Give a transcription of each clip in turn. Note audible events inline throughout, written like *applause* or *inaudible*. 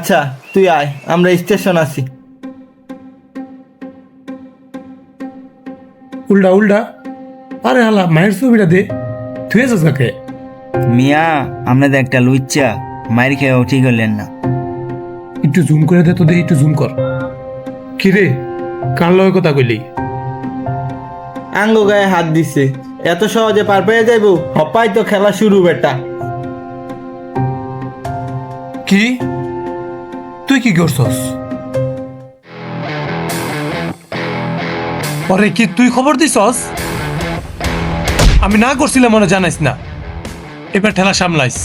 আচ্ছা তুই আয় আমরা স্টেশন আছি। উল্টা উল্টা। আরে হালা মায়ের ছবিটা দে। তুই আছিস কাকে মিয়া আপনাদের একটা লুচ্চা মায়ের খেয়েও ঠিক হলেন না। একটু জুম করে দে তো দে একটু জুম কর। কি রে কার লগে কথা কইলি? আঙ্গ গায়ে হাত দিছে। এত সহজে পার পেয়ে যাইব? হপাই তো খেলা শুরু বেটা। কি? তুই কি করছস? পরে কি তুই খবর দিছস? আমি না করছিলাম মনে জানাইস না। এবার ঠেলা সামলাইস।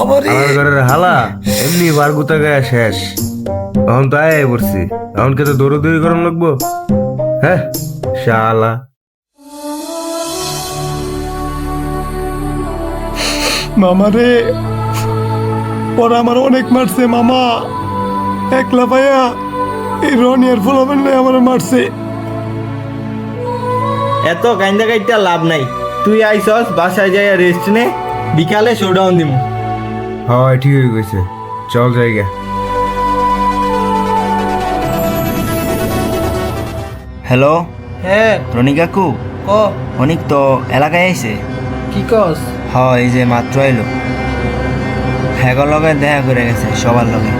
আমার ঘরের হালা এমনি বার গুতা গায়ে শেষ। এখন তো আয় পড়ছি। এখন কে তো দৌড়দৌড়ি লাগবো? হ্যাঁ শালা। মামা রে ওরা আমার অনেক মারছে মামা। একলা পাইয়া এই রনিয়ার ফুলাবেন আমার মারছে। এত কাইন্দা কাইটা লাভ নাই। তুই আইসস বাসায় যাই রেস্ট নে। বিকালে শোডাউন দিমু। হয় ঠিক হয়ে গেছে চল জায়গা হ্যালো? হ্যাঁ। রনি কাকু? ক? অনেক তো এলাকায় আইছে? কি কস? হয় এই যে মাত্র এলো হ্যাঁ লগে দেখা করে গেছে সবার লগে।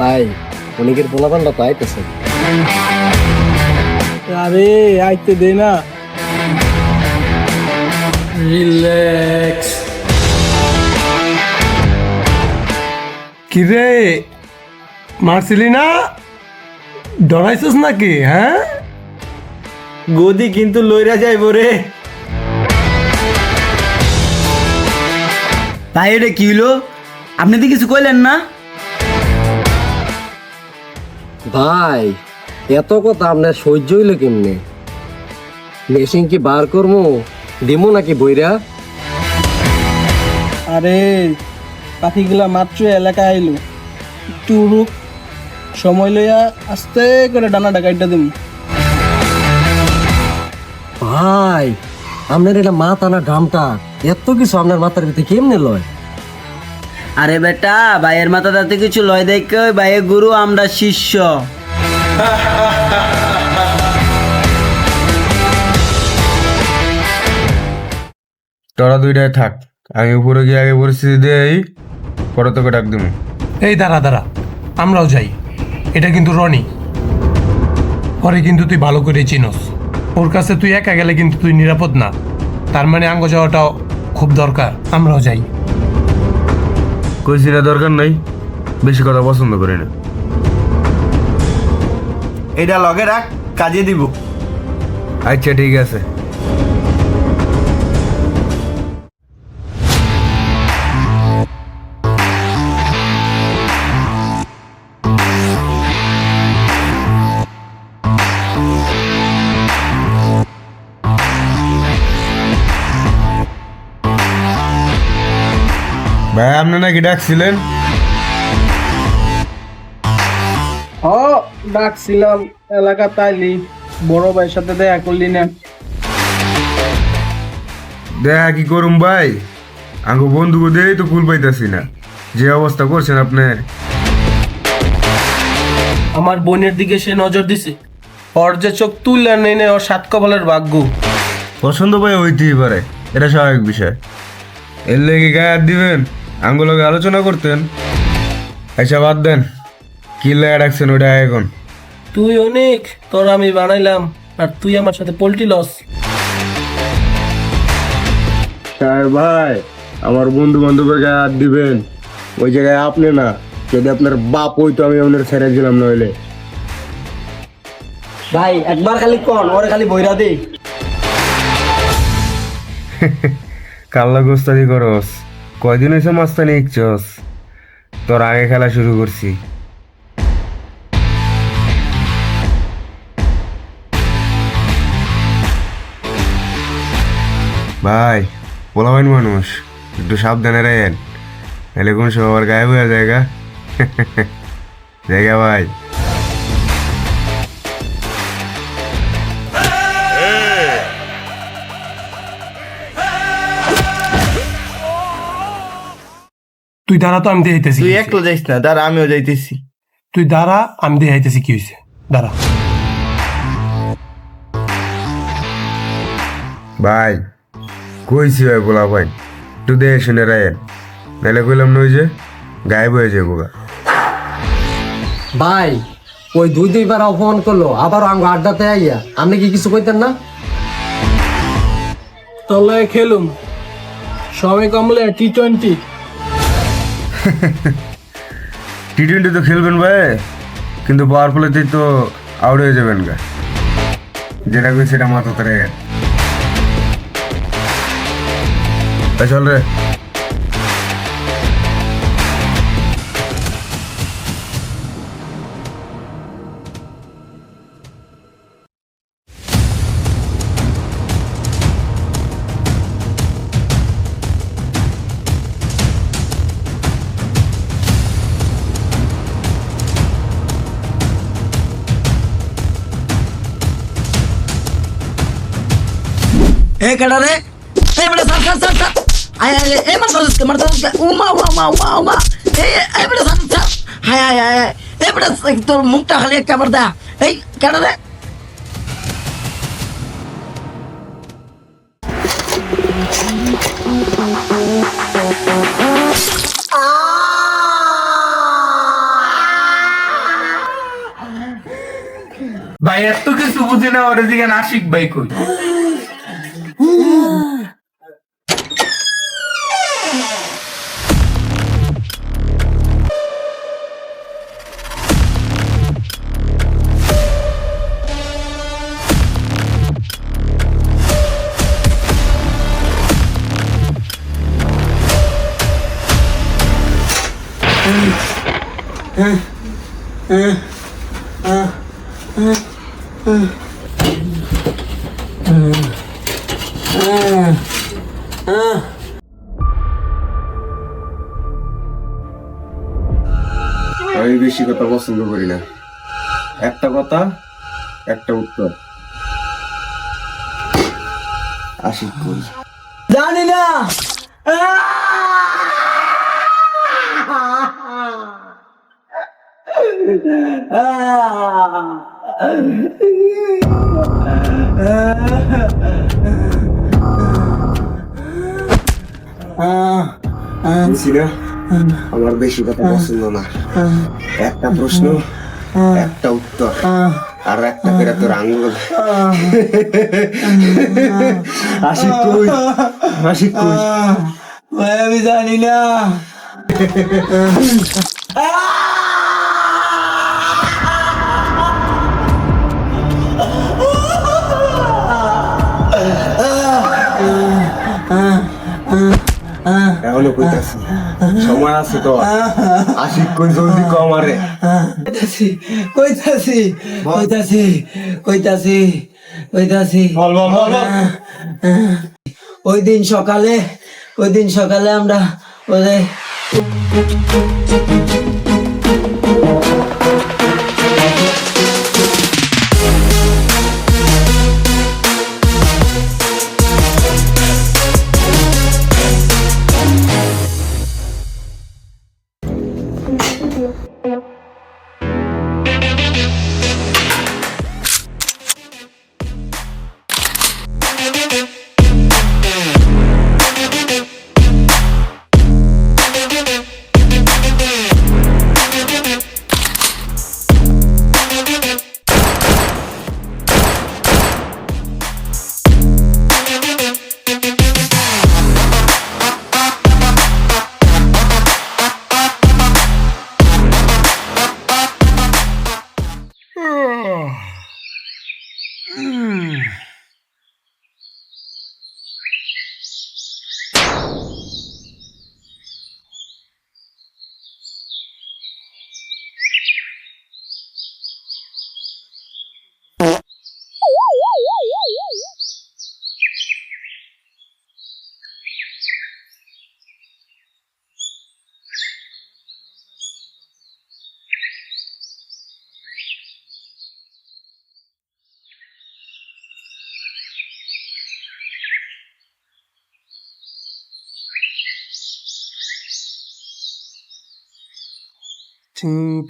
ভাই অনেকের পোলাপানটা তো আইতেছে। আরে আইতে দে না। রিল্যাক্স কি রে মারছিলি না? ডরাইছিস নাকি হ্যাঁ? গদি কিন্তু লইরা যাইব রে। ভাই এটা কি হলো আপনি তো কিছু কইলেন না? ভাই এত কথা আপনার সহ্য হইল কেমনে? মেশিন কি বার করব দিমু নাকি বইরা? আরে পাখিগুলা মাত্র এলাকায় আইলো। একটু উড়ুক সময় লইয়া আস্তে করে ডানা ডাকাইটা দিম। ভাই আপনার এটা মাথা না ড্রামটা এত কিছু আপনার মাথার ভিতরে কেমনে লয়? আরে বেটা ভাইয়ের মাথা তাতে কিছু লয় দেখে ওই ভাইয়ের গুরু আমরা শিষ্য। তোরা দুইটাই থাক আমি উপরে গিয়ে আগে পরিস্থিতি দেই পরে তোকে ডাক দিব এই দাঁড়া দাঁড়া আমরাও যাই। এটা কিন্তু রনি। পরে কিন্তু তুই ভালো করে চিনস। ওর কাছে তুই একা গেলে কিন্তু তুই নিরাপদ না। তার মানে আঙ্গ যাওয়াটাও খুব দরকার। আমরাও যাই। কইছি না দরকার নাই বেশি কথা পছন্দ করি না। এটা লগে রাখ কাজে দিব। আচ্ছা ঠিক আছে। আপনি নাকি ডাকছিলেন? ও ডাকছিলাম এলাকা তাইলি। বড় ভাইয়ের সাথে দেখা করলি না। দেখা কি করুম ভাই? আঙ্গু বন্ধুকে দিয়েই তো কুল পাইতাছি না। যে অবস্থা করছেন আপনি? আমার বোনের দিকে সে নজর দিছে। ওর যে চোখ তুললে নেই নেই ওর সাত কপালের ভাগ্য। পছন্দ পাই হইতেই পারে। এটা স্বাভাবিক বিষয়। এর লেগে গায়ে হাত দিবেন? আঙ্গুলকে আলোচনা করতেন। আচ্ছা বাদ দেন। কি লেগে রাখছেন ওটা এখন? তুই অনেক তোর আমি বানাইলাম আর তুই আমার সাথে পোল্ট্রি লস। হ্যাঁ ভাই আমার বন্ধু বান্ধবের গায়ে হাত দিবেন। ওই জায়গায় আপনি না যদি আপনার বাপ হইতো আমি আপনার ছেড়ে দিলাম নইলে। ভাই একবার খালি কন ওরে খালি বইরা দে। *laughs* কাল্লা গোস্তানি করস। কয়দিন হয়েছে মাস্তানি ইচ্ছস তোর আগে খেলা শুরু করছি। ভাই, পোলাবাইন মানুষ, একটু সাবধানে রাখেন নাহলে কোন সবার গায়েব হয়ে জায়গা *laughs* জায়গা ভাই। তুই দাঁড়া তো আমি দেখাইতেছি তুই একটু যাইস না দাঁড়া আমিও যাইতেছি। তুই দাঁড়া আমি দেখাইতেছি কি হয়েছে দাঁড়া। ভাই কইছি ভাই বলা ভাই একটু দেখে শুনে রাখেন নাহলে কইলাম নই যে গায়েব হয়ে যাব গা। ভাই ওই দুই দুইবার অপমান করল আবার আঙ্গ আড্ডাতে আইয়া আপনি কি কিছু কইতেন না? তলায় খেলুম। সবাই কমলে টি টোয়েন্টি *laughs* টি টোয়েন্টি তো খেলবেন ভাই, কিন্তু পাওয়ার প্লেতেই তো আউট হয়ে যাবেন গা। যেটা সেটা মাথা তারা চল রে। এ কেডা রে? এ বড় সর সর সর সর। আয় আয় এ মার সর মার সর উমা উমা উমা উমা এ এ বড় সর সর হায় হায় হায় এ বড় তোর মুখটা খালি একটা বার দা। এই, কেডা রে? ভাই, এত কিছু বুঝি না, ওর দিকে আশিক ভাই কই? আমি বেশি কথা পছন্দ করি না। একটা কথা একটা উত্তর। আশিক জানি না। না আমার বেশি কথা পছন্দ না। একটা প্রশ্ন একটা উত্তর আর একটা করে তোর আঙ্গুল। কই? আশিক কই? ভাই আমি জানি না। *laughs* এখনও কইতাছি। সময় আছে তো। আশিক কই জলদি কম আরে কইতাছি কইতাছি কইতাছি কইতাছি কইতাছি। বল বল বল বল। ওই দিন সকালে ওই দিন সকালে আমরা ওদের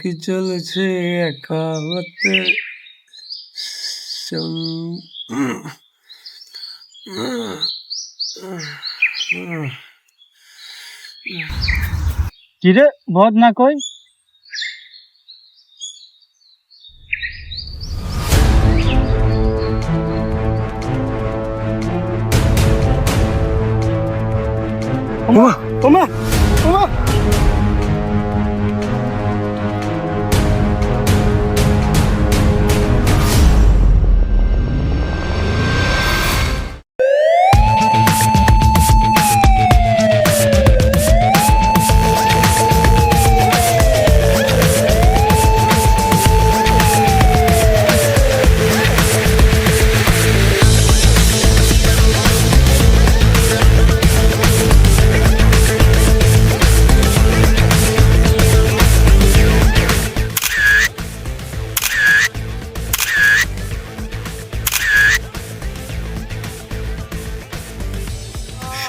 কি চলেছে একা হতে। কিরে ভদ না কই? ওমা ওমা।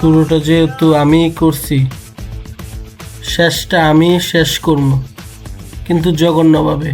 শুরুটা যেহেতু আমিই করছি শেষটা আমি শেষ করব কিন্তু জঘন্যভাবে।